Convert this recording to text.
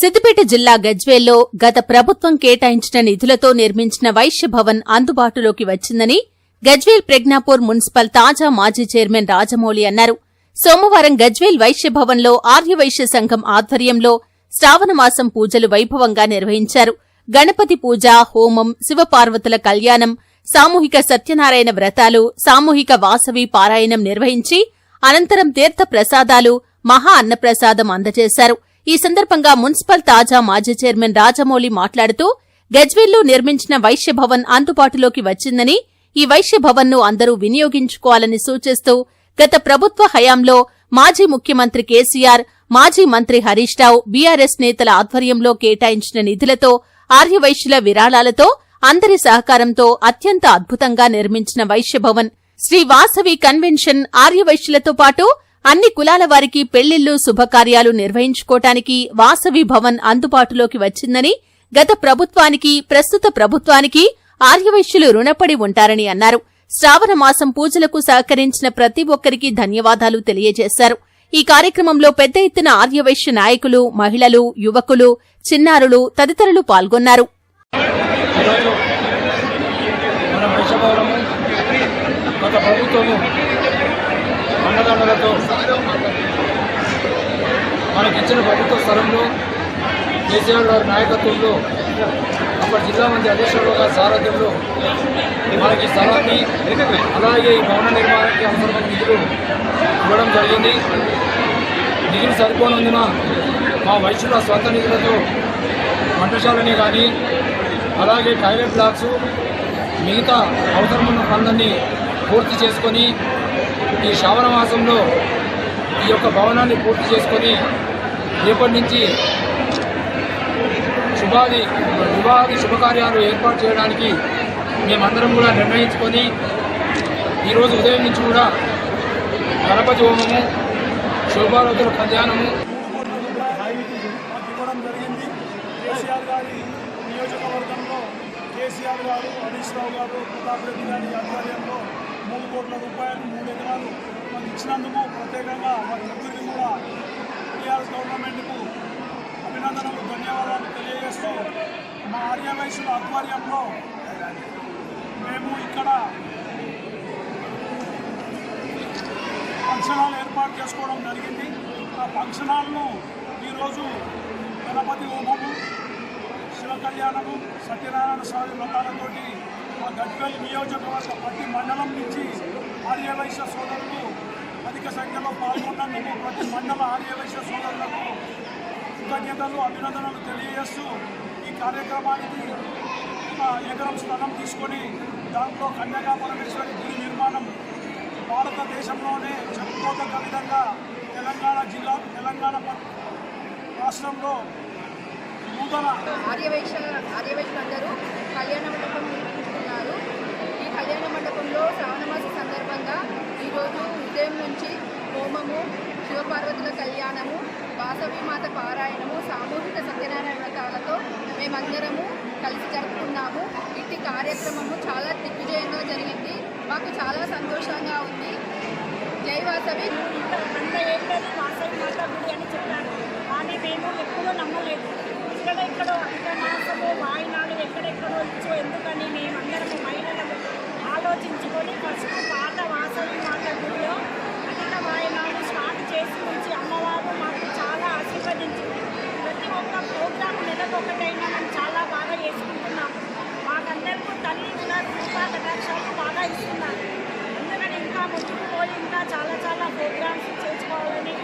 సిద్దిపేట జిల్లా గజ్వేల్లో గత ప్రభుత్వం కేటాయించిన నిధులతో నిర్మించిన వైశ్య భవన్ అందుబాటులోకి వచ్చిందని గజ్వేల్ ప్రజ్ఞాపూర్ మున్సిపల్ తాజా మాజీ చైర్మన్ రాజమౌళి అన్నారు. సోమవారం గజ్వేల్ వైశ్య భవన్లో ఆర్యవైశ్య సంఘం ఆధ్వర్యంలో శ్రావణమాసం పూజలు వైభవంగా నిర్వహించారు. గణపతి పూజ హోమం శివపార్వతుల కళ్యాణం సామూహిక సత్యనారాయణ వ్రతాలు సామూహిక వాసవి పారాయణం నిర్వహించి అనంతరం తీర్థ ప్రసాదాలు మహా అన్నప్రసాదం అందజేశారు. ఈ సందర్భంగా మున్సిపల్ తాజా మాజీ చైర్మన్ రాజమౌళి మాట్లాడుతూ గజ్వేల్లో నిర్మించిన వైశ్య భవన్ అందుబాటులోకి వచ్చిందని ఈ వైశ్య భవన్ను అందరూ వినియోగించుకోవాలని సూచిస్తూ గత ప్రభుత్వ హయాంలో మాజీ ముఖ్యమంత్రి కేసీఆర్ మాజీ మంత్రి హరీష్ రావు బీఆర్ఎస్ నేతల ఆధ్వర్యంలో కేటాయించిన నిధులతో ఆర్యవైశ్యుల విరాళాలతో అందరి సహకారంతో అత్యంత అద్భుతంగా నిర్మించిన వైశ్యభవన్. శ్రీ వాసవి కన్వెన్షన్ ఆర్యవైశ్యులతో పాటు అన్ని కులాల వారికి పెళ్ళిళ్ళు శుభకార్యాలు నిర్వహించుకోటానికి వాసవి భవన్ అందుబాటులోకి వచ్చిందని గత ప్రభుత్వానికి ప్రస్తుత ప్రభుత్వానికి ఆర్యవైశ్యులు రుణపడి ఉంటారని అన్నారు. శ్రావణ మాసం పూజలకు సహకరించిన ప్రతి ఒక్కరికి ధన్యవాదాలు తెలియజేశారు. ఈ కార్యక్రమంలో పెద్ద ఎత్తున ఆర్యవైశ్య నాయకులు మహిళలు యువకులు చిన్నారులు తదితరులు పాల్గొన్నారు. గత ప్రభుత్వము అండదండలతో మనకిచ్చిన ప్రభుత్వ స్థలంలో కేసీఆర్ గారి నాయకత్వంలో అప్పటి జిల్లా మంత్రి అధ్యక్షుడు గారి సారథ్యంలో మనకి స్థలాన్ని అలాగే ఈ భవన నిర్మాణానికి అవసరమైన నిధులు ఇవ్వడం జరిగింది. నిధులు సరిపోనందున మా వైశ్యుల స్వంత నిధులతో వంటశాలని కానీ అలాగే టాయిలెట్ బ్లాక్స్ మిగతా అవసరమైన పనులన్నీ పూర్తి చేసుకొని ఈ శ్రావణ మాసంలో ఈ యొక్క భవనాన్ని పూర్తి చేసుకొని రేపటి నుంచి శుభాది వివాహాది శుభకార్యాలు ఏర్పాటు చేయడానికి మేమందరం కూడా నిర్ణయించుకొని ఈరోజు ఉదయం నుంచి కూడా గణపతి హోమము శోభారతుల కళ్యాణము నియోజకవర్గంలో కేసీఆర్ గారు హరీష్ రావు గారు ప్రతాప్ రెడ్డి గారి ఆధ్వర్యంలో మూడు కోట్ల రూపాయలు మూడు ఎకరాలు మాకు ఇచ్చినందుకు ప్రత్యేకంగా వారి ముగ్గురిని కూడా టీఆర్ఎస్ గవర్నమెంట్కు అభినందనలు ధన్యవాదాలు తెలియజేస్తూ మా ఆర్యవైశ్యుల ఆధ్వర్యంలో మేము ఇక్కడ ఫంక్షన్ హాల్ ఏర్పాటు చేసుకోవడం జరిగింది. ఆ ఫంక్షన్ హాల్ను ఈరోజు గణపతి హోమము శివ కళ్యాణము సత్యనారాయణ స్వామి వ్రతాలతోటి ఆ గడ్కల్ నియోజకవర్గ ప్రతి మండలం నుంచి ఆర్యవైశ్య సోదరులు అధిక సంఖ్యలో పాల్గొన్నందుకు ప్రతి మండల ఆర్యవైశ్య సోదరులకు కృతజ్ఞతలు అభినందనలు తెలియజేస్తూ ఈ కార్యక్రమానికి ఎకరం స్థలం తీసుకొని దాంట్లో కన్యగా పరమేశ్వరి గుడి నిర్మాణం భారతదేశంలోనే చెప్పుకోదగ్గ విధంగా తెలంగాణ జిల్లా తెలంగాణ రాష్ట్రంలో ఆర్యవైశ్య ఆర్యవైశ్యులు అందరూ కళ్యాణ మండపం నిర్మించుకున్నారు ఈ కళ్యాణ మండపంలో శ్రావణమాస సందర్భంగా ఈరోజు ఉదయం నుంచి హోమము శివపార్వతుల కళ్యాణము వాసవి మాత పారాయణము సామూహిక సత్యనారాయణ వ్రతాలతో మేమందరము కలిసి జరుపుకున్నాము. ఇట్టి కార్యక్రమము చాలా దిగ్విజయంగా జరిగింది. మాకు చాలా సంతోషంగా ఉంది. జై వాసవి. వంద వాసవి మాత గుడి అని చెప్పారు. కానీ మేము ఎప్పుడూ నమ్మలేదు. ఎక్కడెక్కడో ఎక్కడో అధిక వాయినాలు ఎక్కడెక్కడో ఇచ్చో ఎందుకని మేమందరము మహిళలకు ఆలోచించుకొని ఫస్ట్ పాత వాసవి మాత గుడిలో అధిక వాయినాలు స్టార్ట్ చేసి నుంచి అమ్మవారు మాకు చాలా ఆశీర్వదించింది. ప్రతి ఒక్క ప్రోగ్రాం నెలకొకటైనా మనం చాలా బాగా చేసుకుంటున్నాము. మాకందరికీ తల్లి కూడా కృపా కటాక్షాలు బాగా ఇస్తున్నారు. అందుకని ఇంకా ముందుకు పోయి ఇంకా చాలా చాలా ప్రోగ్రామ్స్ చేసుకోవాలని